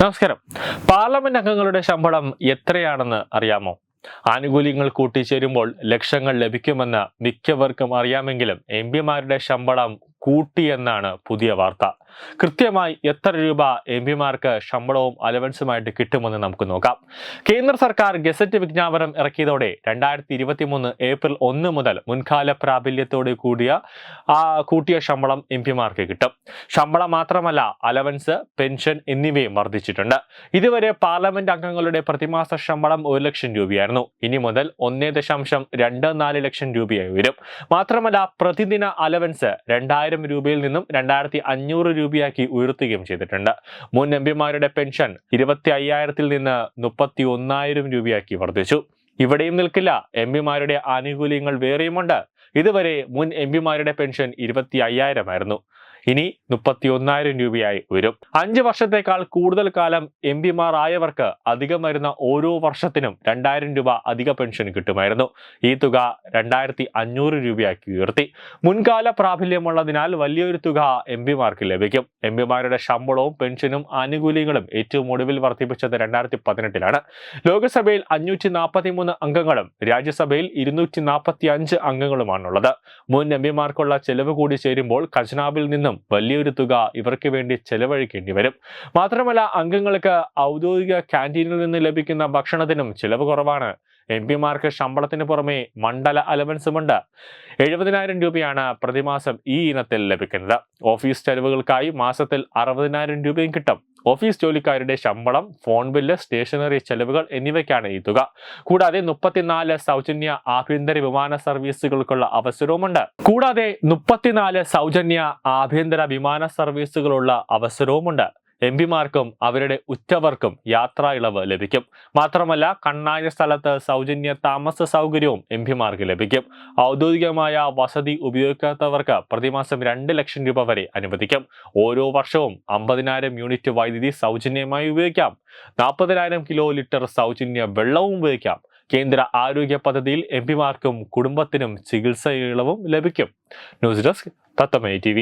നമസ്കാരം. പാർലമെന്റ് അംഗങ്ങളുടെ ശമ്പളം എത്രയാണെന്ന് അറിയാമോ? ആനുകൂല്യങ്ങൾ കൂട്ടിച്ചേരുമ്പോൾ ലക്ഷങ്ങൾ ലഭിക്കുമെന്ന് മിക്കവർക്കും അറിയാമെങ്കിലും എം പിമാരുടെ ശമ്പളം കൂട്ടിയെന്നാണ് പുതിയ വാർത്ത. കൃത്യമായി എത്ര രൂപ എം പിമാർക്ക് ശമ്പളവും അലവൻസുമായിട്ട് കിട്ടുമെന്ന് നമുക്ക് നോക്കാം. കേന്ദ്ര സർക്കാർ ഗസറ്റ് വിജ്ഞാപനം ഇറക്കിയതോടെ രണ്ടായിരത്തി ഇരുപത്തി മൂന്ന് ഏപ്രിൽ ഒന്ന് മുതൽ മുൻകാല പ്രാബല്യത്തോട് കൂടിയ ആ കൂട്ടിയ ശമ്പളം എം പിമാർക്ക് കിട്ടും. ശമ്പളം മാത്രമല്ല അലവൻസ് പെൻഷൻ എന്നിവയും വർദ്ധിച്ചിട്ടുണ്ട്. ഇതുവരെ പാർലമെന്റ് അംഗങ്ങളുടെ പ്രതിമാസ ശമ്പളം ഒരു ലക്ഷം രൂപയായിരുന്നു. ഇനി മുതൽ ഒന്നേ ദശാംശം രണ്ട് നാല് ലക്ഷം രൂപയായി വരും. മാത്രമല്ല പ്രതിദിന അലവൻസ് രണ്ടായിരം രൂപയിൽ നിന്നും രണ്ടായിരത്തി അഞ്ഞൂറ് രൂപയാക്കി ഉയർത്തുകയും ചെയ്തിട്ടുണ്ട്. മുൻ എം പിമാരുടെ പെൻഷൻ ഇരുപത്തി അയ്യായിരത്തിൽ നിന്ന് മുപ്പത്തി ഒന്നായിരം രൂപയാക്കി വർദ്ധിച്ചു. ഇവിടെയും നിൽക്കില്ല. എം പിമാരുടെ ആനുകൂല്യങ്ങൾ വേറെയുമുണ്ട്. ഇതുവരെ മുൻ എം പിമാരുടെ പെൻഷൻ ഇരുപത്തി അയ്യായിരമായിരുന്നു ഇനി മുപ്പത്തി ഒന്നായിരം രൂപയായി വരും. അഞ്ച് വർഷത്തേക്കാൾ കൂടുതൽ കാലം എം പിമാർ ആയവർക്ക് അധികം വരുന്ന ഓരോ വർഷത്തിനും രണ്ടായിരം രൂപ അധിക പെൻഷൻ കിട്ടുമായിരുന്നു. ഈ തുക രണ്ടായിരത്തി അഞ്ഞൂറ് രൂപയാക്കി ഉയർത്തി. മുൻകാല പ്രാബല്യമുള്ളതിനാൽ വലിയൊരു തുക എം പിമാർക്ക് ലഭിക്കും. എം പിമാരുടെ ശമ്പളവും പെൻഷനും ആനുകൂല്യങ്ങളും ഏറ്റവും ഒടുവിൽ വർദ്ധിപ്പിച്ചത് രണ്ടായിരത്തി പതിനെട്ടിലാണ്. ലോക്സഭയിൽ അഞ്ഞൂറ്റി നാൽപ്പത്തി മൂന്ന് അംഗങ്ങളും രാജ്യസഭയിൽ ഇരുന്നൂറ്റി നാൽപ്പത്തി അഞ്ച് അംഗങ്ങളുമാണുള്ളത്. മുൻ എം പിമാർക്കുള്ള ചെലവ് കൂടി ചേരുമ്പോൾ ഖജനാവിൽ നിന്നും വലിയൊരു തുക ഇവർക്ക് വേണ്ടി ചെലവഴിക്കേണ്ടി വരും. മാത്രമല്ല അംഗങ്ങൾക്ക് ഔദ്യോഗിക ക്യാന്റീനിൽ നിന്ന് ലഭിക്കുന്ന ഭക്ഷണത്തിനും ചിലവ് കുറവാണ്. എം പിമാർക്ക് ശമ്പളത്തിന് പുറമെ മണ്ഡല അലവൻസുമുണ്ട് എഴുപതിനായിരം രൂപയാണ് പ്രതിമാസം ഈ ഇനത്തിൽ ലഭിക്കുന്നത്. ഓഫീസ് ചെലവുകൾക്കായി മാസത്തിൽ അറുപതിനായിരം രൂപയും കിട്ടും. ഓഫീസ് ജോലിക്കാരുടെ ശമ്പളം ഫോൺ ബില്ല് സ്റ്റേഷനറി ചെലവുകൾ എന്നിവയ്ക്കാണ് ഈ തുക. കൂടാതെ മുപ്പത്തിനാല് സൗജന്യ ആഭ്യന്തര വിമാന സർവീസുകൾക്കുള്ള അവസരവുമുണ്ട്. കൂടാതെ മുപ്പത്തിനാല് സൗജന്യ ആഭ്യന്തര വിമാന സർവീസുകളുള്ള അവസരവുമുണ്ട്. എം പിമാർക്കും അവരുടെ ഉറ്റവർക്കും യാത്രാ ഇളവ് ലഭിക്കും. മാത്രമല്ല കണ്ണായ സ്ഥലത്ത് സൗജന്യ താമസ സൗകര്യവും എം പിമാർക്ക് ലഭിക്കും. ഔദ്യോഗികമായ വസതി ഉപയോഗിക്കാത്തവർക്ക് പ്രതിമാസം രണ്ട് ലക്ഷം രൂപ വരെ അനുവദിക്കും. ഓരോ വർഷവും അമ്പതിനായിരം യൂണിറ്റ് വൈദ്യുതി സൗജന്യമായി ഉപയോഗിക്കാം. നാൽപ്പതിനായിരം കിലോ ലിറ്റർ സൗജന്യ വെള്ളവും ഉപയോഗിക്കാം. കേന്ദ്ര ആരോഗ്യ പദ്ധതിയിൽ എം പിമാർക്കും കുടുംബത്തിനും ചികിത്സ ഇളവും ലഭിക്കും. News desk തത്തമേ T